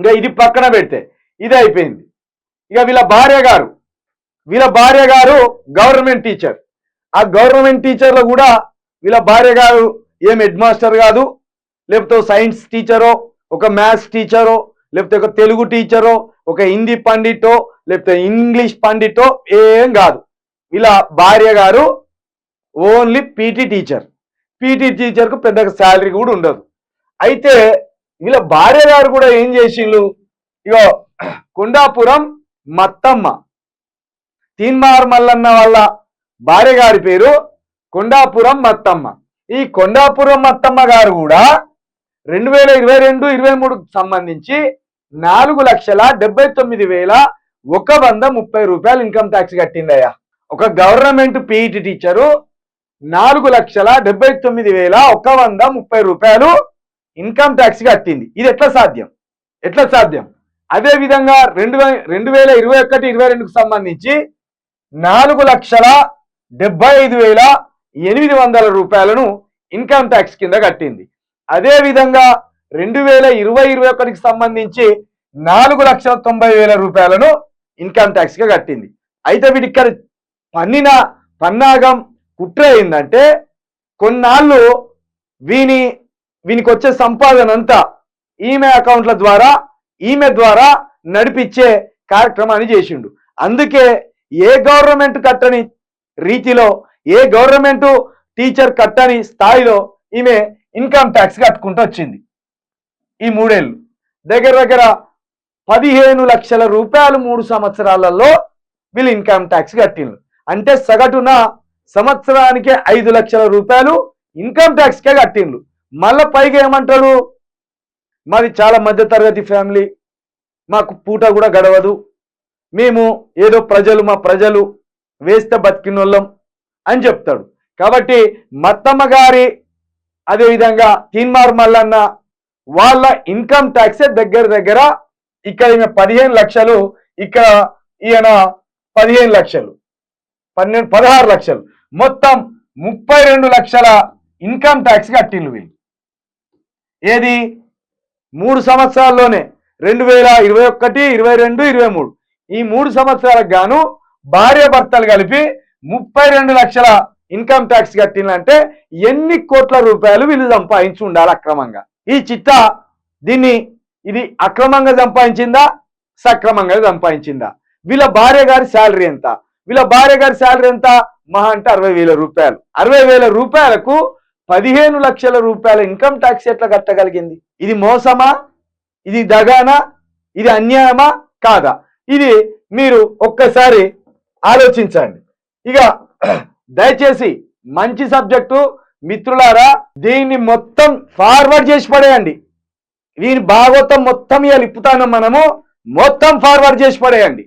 ఇంకా ఇది పక్కన పెడితే ఇది అయిపోయింది. ఇక వీళ్ళ భార్య గారు వీళ్ళ భార్య గారు గవర్నమెంట్ టీచర్. ఆ గవర్నమెంట్ టీచర్లో కూడా వీళ్ళ భార్య గారు ఏం హెడ్ మాస్టర్ కాదు లేకపోతే సైన్స్ టీచరో ఒక మ్యాథ్స్ టీచరో లేకపోతే ఒక తెలుగు టీచరో ఒక హిందీ పండిటో లేకపోతే ఇంగ్లీష్ పండిటో ఏం కాదు. ఇలా భార్య గారు ఓన్లీ పీటీ టీచర్. పీటీ టీచర్కు పెద్దగా శాలరీ కూడా ఉండదు. అయితే ఇలా భార్య గారు కూడా ఏం చేసిండ్రు? ఇగో కొండాపురం మత్తమ్మ. తీన్మార్ మల్లన్న వాళ్ళ భార్య గారి పేరు కొండాపురం మత్తమ్మ. ఈ కొండాపురం మత్తమ్మ గారు కూడా రెండు వేల ఇరవై రెండు ఇరవై మూడుకు సంబంధించి నాలుగు లక్షల డెబ్బై తొమ్మిది వేల ఒక వంద ముప్పై రూపాయలు ఇన్కమ్ ట్యాక్స్ కట్టిందయ్యా. ఒక గవర్నమెంట్ పీఈటీ టీచరు నాలుగు లక్షల డెబ్బై తొమ్మిది వేల ఒక వంద ముప్పై రూపాయలు ఇన్కమ్ ట్యాక్స్ కట్టింది. ఇది ఎట్లా సాధ్యం? ఎట్లా సాధ్యం? అదే విధంగా రెండు వే రెండు వేల ఇరవై ఒకటి ఇరవై రెండుకు సంబంధించి నాలుగు లక్షల డెబ్బై ఐదు వేల ఎనిమిది వందల రూపాయలను ఇన్కమ్ ట్యాక్స్ కింద కట్టింది. అదే విధంగా రెండు వేల ఇరవై ఇరవై ఒకటికి సంబంధించి నాలుగు లక్షల తొంభై వేల రూపాయలను ఇన్కమ్ ట్యాక్స్గా కట్టింది. అయితే వీటి ఇక్కడ పన్నిన పన్నాగం కుట్ర ఏంటంటే కొన్నాళ్ళు వీని వీనికి వచ్చే సంపాదన అంతా ఈమె అకౌంట్ల ద్వారా ఈమె ద్వారా నడిపించే కార్యక్రమాన్ని చేసిండు. అందుకే ఏ గవర్నమెంట్ కట్టని రీతిలో ఏ గవర్నమెంట్ టీచర్ కట్టని స్థాయిలో ఈమె ఇన్కమ్ ట్యాక్స్ కట్టుకుంటూ వచ్చింది. ఈ మూడేళ్ళు. దగ్గర దగ్గర పదిహేను లక్షల రూపాయలు మూడు సంవత్సరాలలో వీళ్ళు ఇన్కమ్ ట్యాక్స్ కట్టిండ్రు. అంటే సగటున సంవత్సరానికి ఐదు లక్షల రూపాయలు ఇన్కమ్ ట్యాక్స్కే కట్టిండ్రు. మళ్ళా పైగా ఏమంటాడు? మాది చాలా మధ్యతరగతి ఫ్యామిలీ. మాకు పూట కూడా గడవదు. మేము ఏదో ప్రజలు మా ప్రజలు వేస్తే బతికినోళ్ళం అని చెప్తాడు. కాబట్టి మత్తమ్మ గారి అదేవిధంగా తీన్మార్ మల్లన్న వాళ్ళ ఇన్కమ్ ట్యాక్సే దగ్గర దగ్గర ఇక్కడ ఈమె పదిహేను లక్షలు ఇక్కడ ఈయన పదిహేను లక్షలు పన్నెండు పదహారు లక్షలు. మొత్తం ముప్పై రెండు లక్షల ఇన్కమ్ ట్యాక్స్ కట్టిండు వీళ్ళు. ఏది? మూడు సంవత్సరాల్లోనే. రెండు వేల ఇరవై ఒకటి ఇరవై రెండు ఇరవై మూడు. ఈ మూడు సంవత్సరాలకు గాను భార్య భర్తలు కలిపి ముప్పై రెండు లక్షల ఇన్కమ్ ట్యాక్స్ కట్టిందంటే ఎన్ని కోట్ల రూపాయలు వీళ్ళు సంపాదించి ఉండాలి అక్రమంగా? ఈ చిట్టా దీన్ని ఇది అక్రమంగా సంపాదించిందా? సక్రమంగా సంపాదించిందా? వీళ్ళ భార్య గారి శాలరీ ఎంత? వీళ్ళ భార్య గారి శాలరీ ఎంత? మహా అంటే అరవై వేల రూపాయలు. అరవై వేల రూపాయలకు పదిహేను లక్షల రూపాయల ఇన్కమ్ ట్యాక్స్ ఎట్లా కట్టగలిగింది? ఇది మోసమా? ఇది దగానా? ఇది అన్యాయమా? కాదా? ఇది మీరు ఒక్కసారి ఆలోచించండి. ఇక దయచేసి మంచి సబ్జెక్టు మిత్రులారా దీన్ని మొత్తం ఫార్వర్డ్ చేసి పడేయండి. దీని భాగవతం మొత్తం ఇవాళ ఇప్పుతాను మనము మొత్తం ఫార్వర్డ్ చేసి పడేయండి.